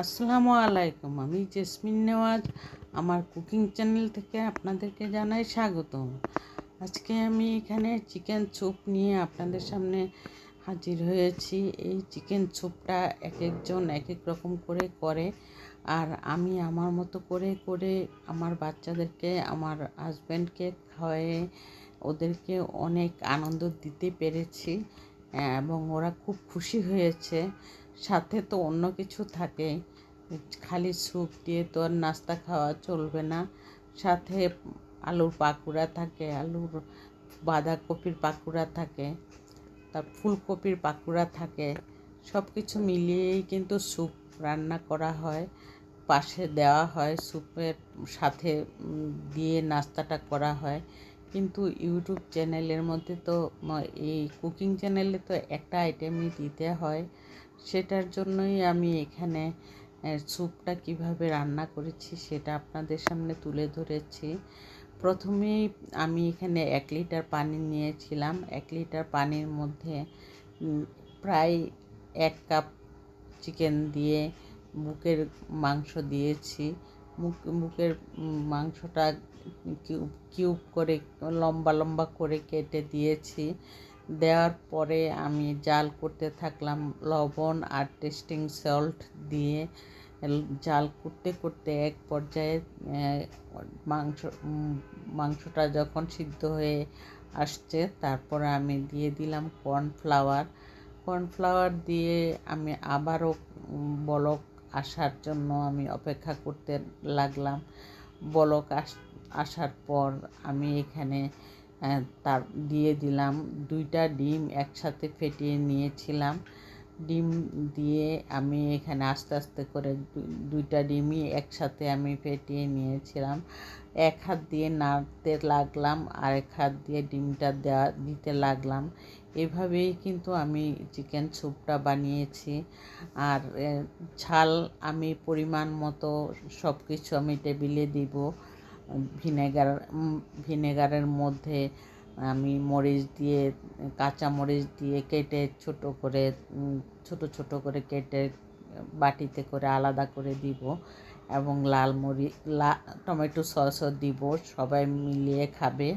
আসসালামু আলাইকুম, আমি জেসমিন নেওয়াজ। আমার কুকিং চ্যানেল থেকে আপনাদেরকে জানাই স্বাগতম। আজকে আমি এখানে চিকেন স্যুপ নিয়ে আপনাদের সামনে হাজির হয়েছি। এই চিকেন স্যুপটা এক একজন এক এক রকম করে করে, আর আমি আমার মতো করে করে আমার বাচ্চাদেরকে, আমার হাজব্যান্ডকে খাওয়ায়ে ওদেরকে অনেক আনন্দ দিতে পেরেছি এবং ওরা খুব খুশি হয়েছে। সাথে তো অন্য কিছু থাকে। খালি স্যুপ দিয়ে তো আর নাস্তা খাওয়া চলবে না। সাথে আলুর পাকুড়া থাকে, আলুর বাঁধাকপির পাকুড়া থাকে, তার ফুলকপির পাকুড়া থাকে। সব কিছু মিলিয়েই কিন্তু স্যুপ রান্না করা হয়। পাশে দেওয়া হয় স্যুপের সাথে দিয়ে নাস্তাটা করা হয়। কিন্তু ইউটিউব চ্যানেলের মধ্যে তো, এই কুকিং চ্যানেলে তো একটা আইটেমই দিতে হয়। সেটার জন্যই আমি এখানে স্যুপটা কীভাবে রান্না করেছি সেটা আপনাদের সামনে তুলে ধরেছি। প্রথমেই আমি এখানে এক লিটার পানি নিয়েছিলাম। এক লিটার পানির মধ্যে প্রায় এক কাপ চিকেন দিয়ে বুকের মাংস দিয়েছি। মুখ বুকের মাংসটা কিউব করে, লম্বা লম্বা করে কেটে দিয়েছি। দেওয়ার পরে আমি জাল করতে থাকলাম লবণ আর টেস্টিং সল্ট দিয়ে। জাল করতে করতে এক পর্যায়ে মাংস মাংসটা যখন সিদ্ধ হয়ে আসছে, তারপরে আমি দিয়ে দিলাম কর্নফ্লাওয়ার। কর্নফ্লাওয়ার দিয়ে আমি আবারও বলক আসার জন্য আমি অপেক্ষা করতে লাগলাম। বলক আস, আসার পর আমি এখানে তার দিয়ে দিলাম দুইটা ডিম একসাথে ফেটিয়ে নিয়েছিলাম। ডিম দিয়ে আমি এখানে আস্তে আস্তে করে দুইটা ডিমই একসাথে আমি ফেটিয়ে নিয়েছিলাম। এক হাত দিয়ে নাড়তে লাগলাম আর এক হাত দিয়ে ডিমটা দেওয়া দিতে লাগলাম। এভাবেই কিন্তু আমি চিকেন স্যুপটা বানিয়েছি। আর ঝাল আমি পরিমাণ মতো সব কিছু আমি টেবিলে দিব। ভিনেগার ভিনেগারের মধ্যে আমি মরিচ দিয়ে, কাঁচা মরিচ দিয়ে কেটে ছোট করে ছোট ছোট করে কেটে, বাটিতে করে আলাদা করে দিব এবং লাল মরিচ লা, টমেটো সসও দিব। সবাই মিলিয়ে খাবে।